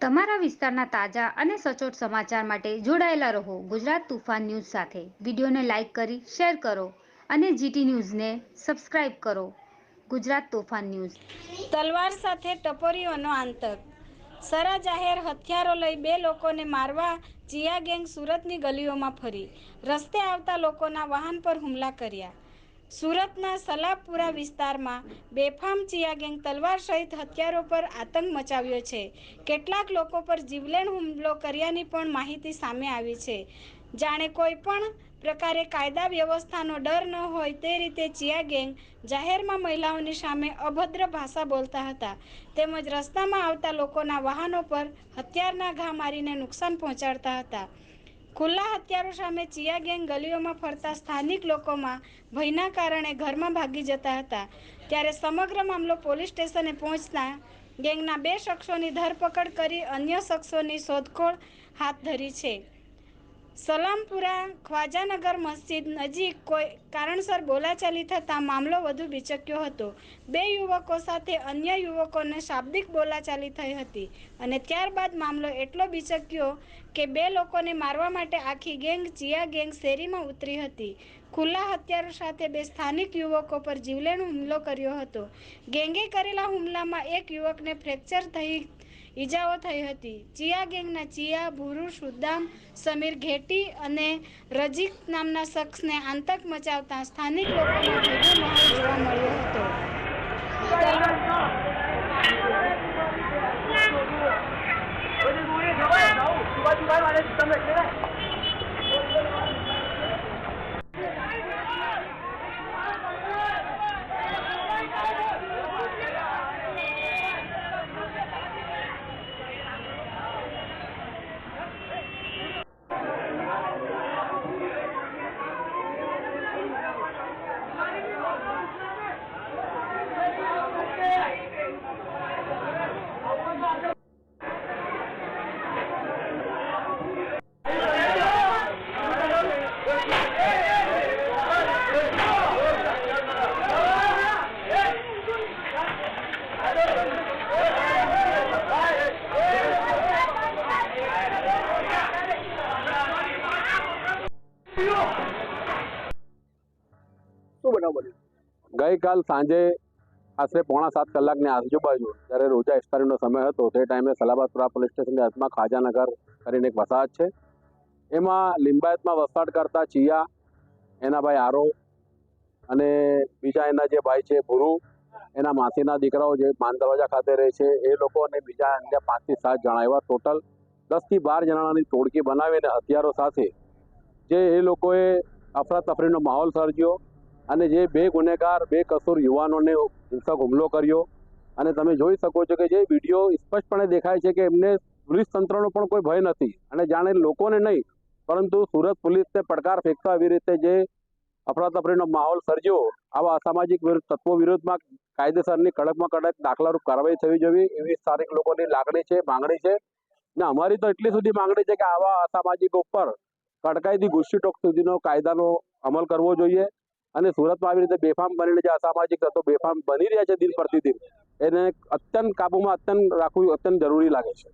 તમારા વિસ્તારના તાજા અને સચોટ સમાચાર માટે જોડાયેલા રહો ગુજરાત તુફાન ન્યૂઝ સાથે. વિડીયોને લાઇક કરી, શેર કરો અને જીટી ન્યૂઝને સબસ્ક્રાઇબ કરો. ગુજરાત તોફાન ન્યૂઝ. તલવાર સાથે ટપોરીઓનો આંતક. સરા જાહેર હથિયારો લઈ બે લોકોને મારવા જીયા ગેંગ સુરતની ગલીઓમાં ફરી. રસ્તે આવતા લોકોના વાહન પર હુમલા કર્યા. સુરતના સલાબપુરા વિસ્તારમાં બેફામ ચિયા ગેંગ તલવાર સહિત હથિયારો પર આતંક મચાવ્યો છે. કેટલાક લોકો પર જીવલેણ હુમલો કર્યાની પણ માહિતી સામે આવી છે. જાણે કોઈ પણ પ્રકારે કાયદા વ્યવસ્થાનો ડર ન હોય તે રીતે ચિયા ગેંગ જાહેરમાં મહિલાઓની સામે અભદ્ર ભાષા બોલતા હતા. તેમજ રસ્તામાં આવતા લોકોના વાહનો પર હથિયારના ઘા મારીને નુકસાન પહોંચાડતા હતા. ખુલ્લા હત્યારો સામે ચિયા ગેંગ ગલીઓમાં ફરતા સ્થાનિક લોકોમાં ભયના કારણે ઘરમાં ભાગી જતા હતા. ત્યારે સમગ્ર મામલો પોલીસ સ્ટેશને પહોંચતા ગેંગના બે શખ્સોની ધરપકડ કરી અન્ય શખ્સોની શોધખોળ હાથ ધરી છે. સલામપુરા ખ્વાજાનગર મસ્જિદ નજીક કોઈ કારણસર બોલાચાલી થતાં મામલો વધુ બિચક્યો હતો. બે યુવકો સાથે અન્ય યુવકોને શાબ્દિક બોલાચાલી થઈ હતી અને ત્યારબાદ મામલો એટલો બિચક્યો કે બે લોકોને મારવા માટે આખી ગેંગ ચિયા ગેંગ શેરીમાં ઉતરી હતી. ખુલ્લા હથિયારો સાથે બે સ્થાનિક યુવકો પર જીવલેણ હુમલો કર્યો હતો. ગેંગે કરેલા હુમલામાં એક યુવકને ફ્રેક્ચર થઈ ઈજાઓ થઈ હતી. ચિયા ગેંગના ચિયા ભુરુ શુદ્દામ સમીર ઘેટી અને રજીક નામના શખ્સને આતંક મચાવતા સ્થાનિક લોકોમાં ભેગો માહોલ જોવા મળ્યો હતો. શું બનાવ બન્યો? ગઈકાલ સાંજે આશરે પોણા સાત કલાકની આજુબાજુ, જ્યારે રોજા ઇફતારીનો સમય હતો, તે ટાઈમે સલાબાદપુરા પોલીસ સ્ટેશનની હાથમાં ખાજાનગર કરીને એક વસાહત છે. એમાં લિંબાયતમાં વસવાટ કરતા ચિયા, એના ભાઈ આરો અને બીજા એના જે ભાઈ છે ભુરુ, એના માસીના દીકરાઓ જે માન દરવાજા ખાતે રહે છે, એ લોકો અને બીજા અન્ય પાંચથી સાત જણા એવા ટોટલ દસથી બાર જણાની ટોળકી બનાવીને હથિયારો સાથે જે એ લોકોએ અફરાતફરીનો માહોલ સર્જ્યો અને જે બે ગુનેગાર, બે કસૂર યુવાનોને હિંસક હુમલો કર્યો. અને તમે જોઈ શકો છો કે જે વીડિયો સ્પષ્ટપણે દેખાય છે કે એમને પોલીસ તંત્રનો પણ કોઈ ભય નથી અને જાણે લોકોને નહીં, પરંતુ સુરત પોલીસને પડકાર ફેંકતા આવી રીતે જે અફરાતફરીનો માહોલ સર્જ્યો, આવા અસામાજિક વિરુદ્ધ તત્વો વિરુદ્ધમાં કાયદેસરની કડકમાં કડક દાખલારૂપ કાર્યવાહી થવી જોઈએ એવી સ્થાનિક લોકોની લાગણી છે, માંગણી છે. ને અમારી તો એટલી સુધી માંગણી છે કે આવા અસામાજિકો પર કડકાઈથી ગુસ્સી ટોક સુધીનો કાયદાનો અમલ કરવો જોઈએ અને સુરતમાં આવી રીતે બેફામ બનીને જે અસામાજિક તત્વો બેફામ બની રહ્યા છે દિન પ્રતિદિન, એને અત્યંત કાબુમાં અત્યંત રાખવું અત્યંત જરૂરી લાગે છે.